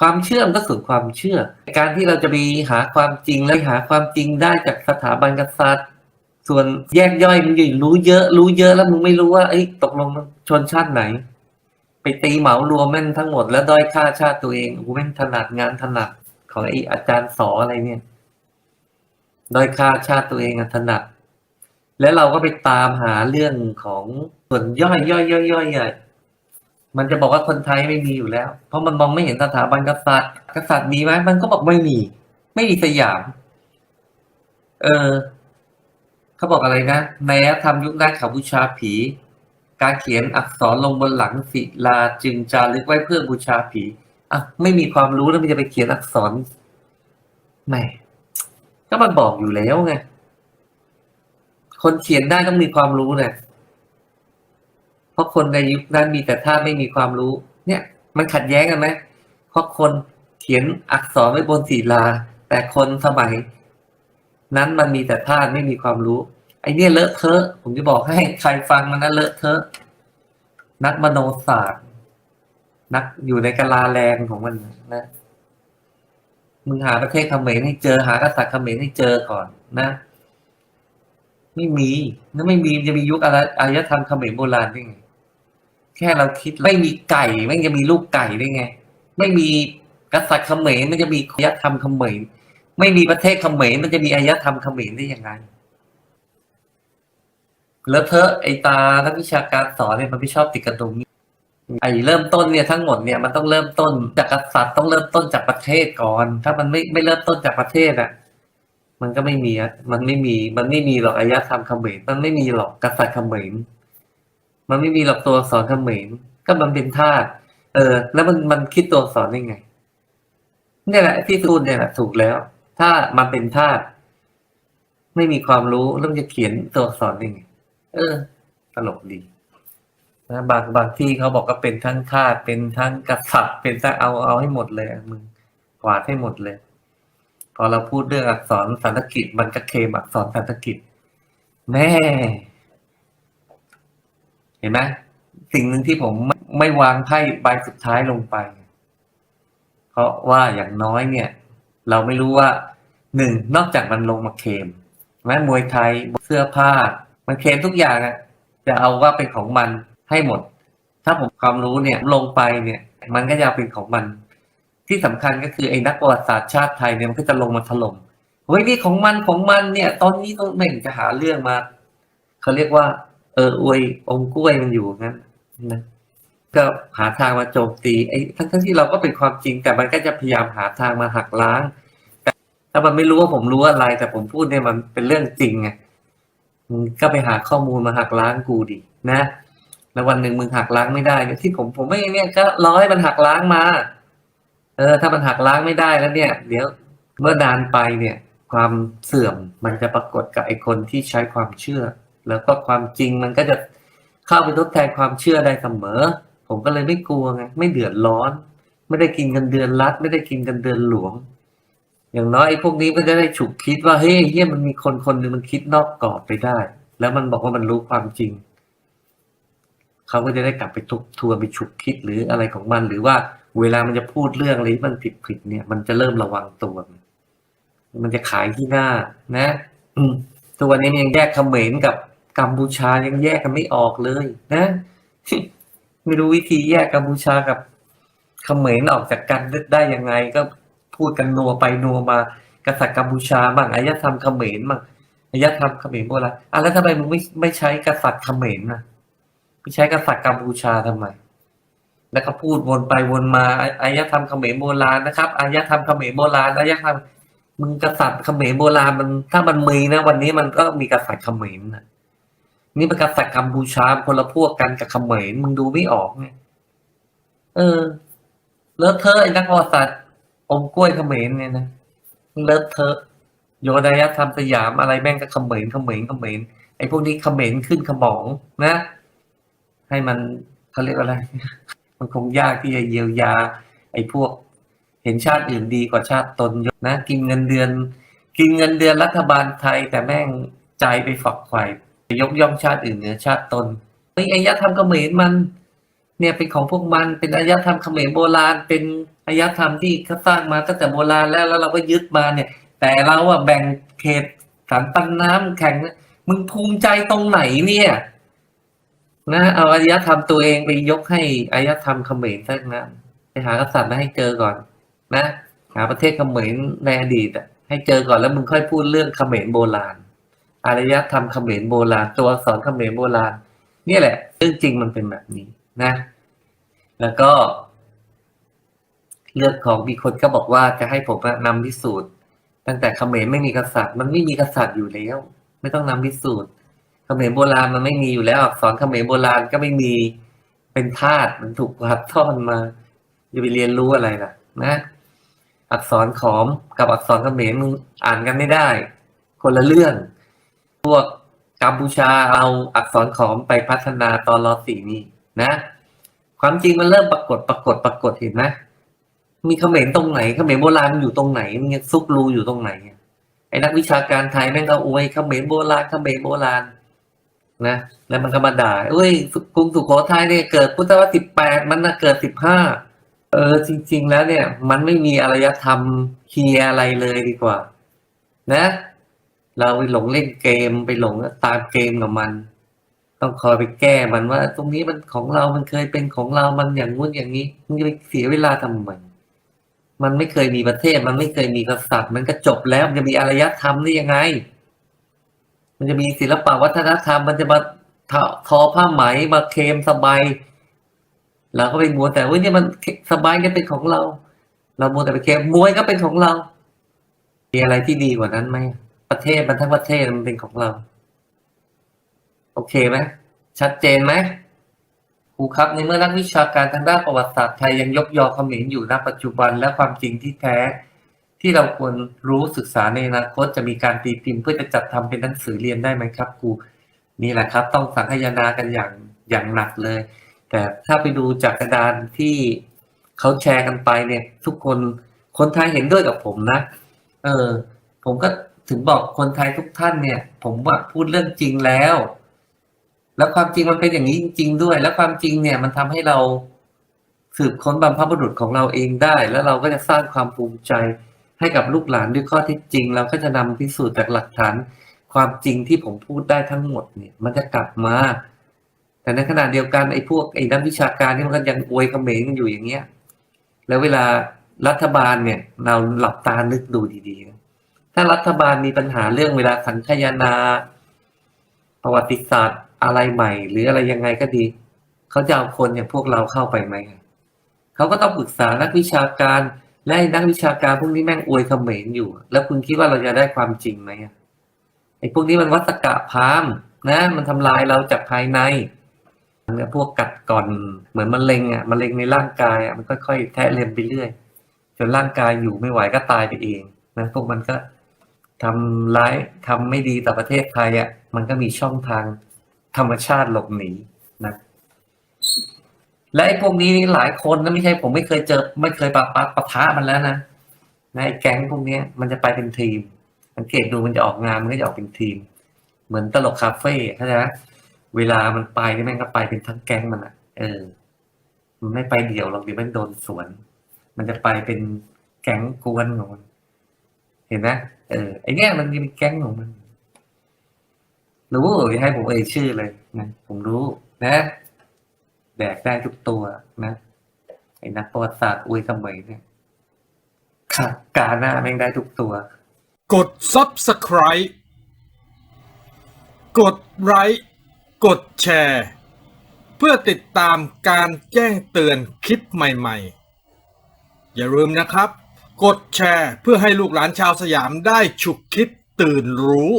ความเชื่อมก็ส่วนความเชื่อ การที่เราจะไปหาความจริงและหาความจริงได้จากสถาบันกษัตริย์ ส่วนแยกย่อยมึงอยู่รู้เยอะ รู้เยอะแล้วมึงไม่รู้ว่าไอ้ตกลงชนชาติไหน ไปตีเหมารวมแม่นทั้งหมดแล้วด้อยค่าชาติตัวเองกูแม่นถนัดงานถนัดของไอ้อาจารย์สออะไรเนี่ยด้อยค่าชาติตัวเองอถนัด แล้วเราก็ไปตามหาเรื่องของส่วนย่อยย่อยย่อยย่อย มันจะบอกว่าคนไทยไม่มีอยู่แล้ว เพราะมันมองไม่เห็นสถาบันกษัตริย์ กษัตริย์มีไหมมันก็บอกไม่มี ไม่มีสยาม เออเขาบอกอะไรนะในอารยธรรมยุคแรกเขาบูชาผี การเขียนอักษรลงบนหลังศิลาจึงจารึกไว้เพื่อบูชาผีอะไม่มีความรู้แล้วมันจะไปเขียนอักษรแหม่ก็มันบอกอยู่แล้วไงคนเขียนได้ต้องมีความรู้เนี่ย เพราะคนในยุคนั้นมีแต่ท่าตุไม่มีความรู้ เนี่ย มันขัดแย้งกันไหมเพราะคนเขียนอักษรไว้บนศิลา แต่คนสมัย นั้นมันมีแต่ธาตุไม่มีความรู้ ไอเนี่ยเลอะเทอะ ผมจะบอกให้ใครฟังมันนะเลอะเทอะ นักมโนศาสตร์ นักอยู่ในกะลาแรงของมันนะมึงหาประเทศเขมรให้เจอหากษัตริย์เขมรให้เจอก่อนนะ ไม่มีนั่นไม่มีจะมียุคอะไรอารยธรรมเขมรโบราณได้ไง แค่เราคิดไม่มีไก่ไม่จะมีลูกไก่ได้ไง ไม่มีกษัตริย์เขมรมันจะมีอารยธรรมเขมรไม่มีประเทศเขมรมันจะมีอารยธรรมเขมรได้ยังไงแล้วเธอไอตานักวิชาการสอนเนี่ยมันไม่ชอบติดกรงนี้ไอเริ่มต้นเนี่ยทั้งหมดเนี่ยมันต้องเริ่มต้นจากกษัตริย์ต้องเริ่มต้นจากประเทศก่อน ถ้ามันไม่ไม่เริ่มต้นจากประเทศอะ มันก็ไม่มีอะมันไม่มีมันไม่มีหรอกอารยธรรมเขมรมันไม่มีหรอกกษัตริย์เขมร มันไม่มีหรอกตัวอักษรเขมรก็มันเป็นธาตุเออ แล้วมันมันคิดตัวอักษรได้ไงเนี่ยแหละที่พูดเนี่ยแหละถูกแล้ว ถ้ามันเป็นธาตุไม่มีความรู้แล้วมันจะเขียนตัวอักษรได้ไง เออ ตลกดีนะบางบางที่เขาบอกก็เป็นทั้งธาตุเป็นทั้งกษัตริย์เป็นทั้งเอาเอาให้หมดเลยมึงกวาดให้หมดเลย พอเราพูดเรื่องอักษรสันสกฤตมันก็เคมอักษรสันสกฤตแน่ ห็นไหมสิ่งหนึ่งที่ผมไม่ไมวางไพ่ใบสุดท้ายลงไป เพราะว่าอย่างน้อยเนี่ย เราไม่รู้ว่าหนึ่งนอกจากมันลงมาเคลมแม้มวยไทยเสื้อผ้า มันเคลมทุกอย่างอะจะเอาว่าเป็นของมันให้หมด ถ้าผมความรู้เนี่ยลงไปเนี่ย มันก็จะเป็นของมัน ที่สำคัญก็คือไอ้นักประวัติศาสตร์ชาติไทยเนี่ยมันก็จะลงมาถล่มเฮ้ยนี่ของมันของมันเนี่ย ตอนนี้ต้องแม่งจะหาเรื่องมาเขาเรียกว่า เอออวยองกล้วยมันอยู่งั้นนะก็หาทางมาโจมตีไอ้ทั้งทั้งที่เราก็เป็นความจริงแต่มันก็จะพยายามหาทางมาหักล้าง แต่ถ้ามันไม่รู้ว่าผมรู้อะไร แต่ผมพูดเนี่ยมันเป็นเรื่องจริงไงมึงก็ไปหาข้อมูลมาหักล้างกูดินะแล้ววันหนึ่งมึงหักล้างไม่ได้เนี่ยที่ผมผมไม่เนี่ยก็รอให้มันหักล้างมา เออ ถ้ามันหักล้างไม่ได้แล้วเนี่ย เดี๋ยวเมื่อนานไปเนี่ย ความเสื่อมมันจะปรากฏกับไอ้คนที่ใช้ความเชื่อ แล้วก็ความจริงมันก็จะเข้าไปทดแทนความเชื่อได้เสมอ ผมก็เลยไม่กลัวไงไม่เดือดร้อน ไม่ได้กินกันเดือนรัฐ ไม่ได้กินกันเดือนหลวง อย่างน้อยไอ้พวกนี้ก็จะได้ฉุกคิดว่าเฮ้ยเฮียมันมีคนคนหนึ่งมันคิดนอกกรอบไปได้ แล้วมันบอกว่ามันรู้ความจริงเขาก็จะได้กลับไปทบทวนไปฉุกคิดหรืออะไรของมัน หรือว่าเวลามันจะพูดเรื่องอะไรที่มันผิดผิดเนี่ย มันจะเริ่มระวังตัว มันจะขายที่หน้านะ ตัวนี้มันยังแยกเขมรกับ กัมพูชายังแยกกันไม่ออกเลยนะ ไม่รู้วิธีแยกกัมพูชากับเขมรออกจากกันได้ยังไงก็พูดกันนัวไปนัวมากษัตริย์กัมพูชาบ้างอารยธรรมเขมรบ้างอารยธรรมเขมรโบราณอะแล้วทำไมมึงไม่ไม่ใช้กษัตริย์เขมรนะไม่ใช้กษัตริย์กัมพูชาทำไม แล้วก็พูดวนไปวนมาอะอารยธรรมเขมรโบราณนะครับอารยธรรมเขมรโบราณอารยธรรมมึงกษัตริย์เขมรโบราณมันถ้ามันมีนะ วันนี้มันก็มีกษัตริย์เขมรนะ นี่เป็นกษัตริย์กัมพูชาคนละพวกกันกับเขมรมึงดูไม่ออกไงเออ เลอะเทอะไอ้นักประวัติศาสตร์อมกล้วยเขมรเนี่ยนะเลอะเทอะโยนายธรรมสยามอะไรแม่งก็เขมรเขมรเขมรไอ้พวกนี้เขมรขึ้นขมองนะ ให้มันเขาเรียกอะไร มันคงยากที่จะเยียวยา ไอ้พวกเห็นชาติอื่นดีกว่าชาติตนเยอะนะ กินเงินเดือน กินเงินเดือนรัฐบาลไทยแต่แม่งใจไปฝักใฝ่ ยกย่องชาติอื่นเหนือชาติตนไอ้อ้ยะทำเขมรมัน เนี่ยเป็นของพวกมันเป็นอารยธรรมเขมรโบราณ เป็นอารยธรรมที่เขาสร้างมาตั้งแต่โบราณแล้วแล้วเราก็ยึดมาเนี่ย แต่เราอะแบ่งเขตสารปันน้ำแข่งมึงภูมิใจตรงไหนเนี่ย นะเอาอารยธรรมตัวเองไปยกให้อารยธรรมเขมรซะงั้นไปหากษัตริย์มาให้เจอก่อน นะ หาประเทศเขมรในอดีตอะให้เจอก่อนแล้วมึงค่อยพูดเรื่องเขมรโบราณ อารยธรรมเขมรโบราณ ตัวอักษรเขมรโบราณ เนี่ยแหละเรื่งจริงมันเป็นแบบนี้นะ แล้วก็เรื่องของมีคนก็บอกว่าจะให้ผมนำพิสูจน์ ตั้งแต่เขมรไม่มีกษัตริย์ มันไม่มีกษัตริย์อยู่แล้ว ไม่ต้องนำพิสูจน์เขมรโบราณมันไม่มีอยู่แล้ว อักษรเขมรโบราณก็ไม่มีเป็นธาตุมันถูกหับทอดมาจะไปเรียนรู้อะไรล่ะ นะ อักษรขอมกับอักษรเขมรมึงอ่านกันไม่ได้ คนละเรื่อง พวกกัมพูชาเอาอักษรขอมไปพัฒนาตอนรอสี่นี่นะ ความจริงมันเริ่มปรากฏปรากฏปรากฏเห็นไหมมีเขมรตรงไหนเขมรโบราณมันอยู่ตรงไหนมันยังซุกรูอยู่ตรงไหนไอ้นักวิชาการไทยแม่งก็อวยเขมรโบราณเขมรโบราณนะแล้วมันก็มาด่าเอ้ยกรุงสุโขทัยเนี่ยเกิดพุทธศตวรรษสิบแปดมันน่ะเกิดสิบห้าเออจริง ๆ แล้วเนี่ย มันไม่มีอารยธรรมเคียอะไรเลยดีกว่า นะ เราไปหลงเล่นเกมไปหลงตามเกมกับมัน ต้องคอยไปแก้มันว่า ตรงนี้มันของเรา มันเคยเป็นของเรา มันอย่างงู้นอย่างนี้มึงจะไปเสียเวลาทำไมมันไม่เคยมีประเทศ มันไม่เคยมีกษัตริย์ มันก็จบแล้วมันจะมีอารยธรรมได้ยังไง มันจะมีศิลปวัฒนธรรม มันจะมาทอผ้าไหมมาเคมสบายเราก็ไปมัวแต่ว่าเนี่ยมันสบายก็เป็นของเรา เรามัวแต่ไปเคมมวยก็เป็นของเรา มีอะไรที่ดีกว่านั้นไหม ประเทศมันทั้งประเทศมันเป็นของเรา โอเคไหมชัดเจนไหมครูครับในเมื่อนักวิชาการทางด้านประวัติศาสตร์ไทยยังยกยอเขมรอยู่ณปัจจุบันและความจริงที่แท้ ที่เราควรรู้ศึกษาในอนาคตจะมีการตีพิมพ์เพื่อจะจัดทำเป็นหนังสือเรียนได้ไหมครับครูนี่แหละครับ ต้องสังคายนากันอย่างอย่างหนักเลย แต่ถ้าไปดูจากกระดานที่เขาแชร์กันไปเนี่ย ทุกคนคนไทยเห็นด้วยกับผมนะ เออ ผมก็ ถึงบอกคนไทยทุกท่านเนี่ย ผมว่าพูดเรื่องจริงแล้ว แล้วความจริงมันเป็นอย่างนี้จริง ๆ ด้วย แล้วความจริงเนี่ยมันทำให้เราสืบค้นบรรพบุรุษของเราเองได้ แล้วเราก็จะสร้างความภูมิใจให้กับลูกหลานด้วยข้อเท็จจริง เราก็จะนำพิสูจน์จากหลักฐานความจริงที่ผมพูดได้ทั้งหมดเนี่ย มันจะกลับมา แต่ในขณะเดียวกันไอ้พวกไอ้นักวิชาการที่มันก็ยังอวยเขมรกันอยู่อย่างเงี้ย แล้วเวลารัฐบาลเนี่ย เราหลับตานึกดูดีๆนะ ถ้ารัฐบาลมีปัญหาเรื่องเวลาสังคายนา ประวัติศาสตร์อะไรใหม่ หรืออะไรยังไงก็ดี เขาจะเอาคนอย่างพวกเราเข้าไปไหมเขาก็ต้องปรึกษานักวิชาการ และนักวิชาการพวกนี้แม่งอวยเขมรอยู่ แล้วคุณคิดว่าเราจะได้ความจริงไหมไอ้พวกนี้มันวัสกะพามนะ มันทำลายเราจากภายในเนี่ยพวกกัดก่อนเหมือนมะเร็งอะมะเร็งในร่างกายอะมันค่อยๆแทะเล็มไปเรื่อยจนร่างกายอยู่ไม่ไหวก็ตายไปเองนะพวกมันก็ ทำร้ายทำไม่ดีต่อประเทศไทยอะมันก็มีช่องทางธรรมชาติหลบหนีนะและไอ้พวกนี้หลายคนนะไม่ใช่ผมไม่เคยเจอ ไม่เคยปะปะปะทะมันแล้วนะนะไอ้แก๊งพวกนี้มันจะไปเป็นทีมสังเกตดูมันจะออกงานมันก็จะออกเป็นทีม เหมือนตลกคาเฟ่เข้าใจไหมเวลามันไปนี่แม่งก็ไปเป็นทั้งแก๊งมันอะ เออ มันไม่ไปเดี่ยวหรอกเดี๋ยวมันโดนสวน มันจะไปเป็นแก๊งกวนของมัน เห็นไหมเออไอเนี้ยมันมีเป็นแก๊งของมันรู้อย่าให้ผมเอ่ยชื่อเลยนะผมรู้นะแดกได้ทุกตัวนะไอ้นักประวัติศาสตร์อวยเขมรเนี่ยค่ะกาหน้าแม่งได้ทุกตัว กด subscribe กดไลค์กดแชร์ เพื่อติดตามการแจ้งเตือนคลิปใหม่ๆ อย่าลืมนะครับ กดแชร์เพื่อให้ลูกหลานชาวสยามได้ฉุกคิดตื่นรู้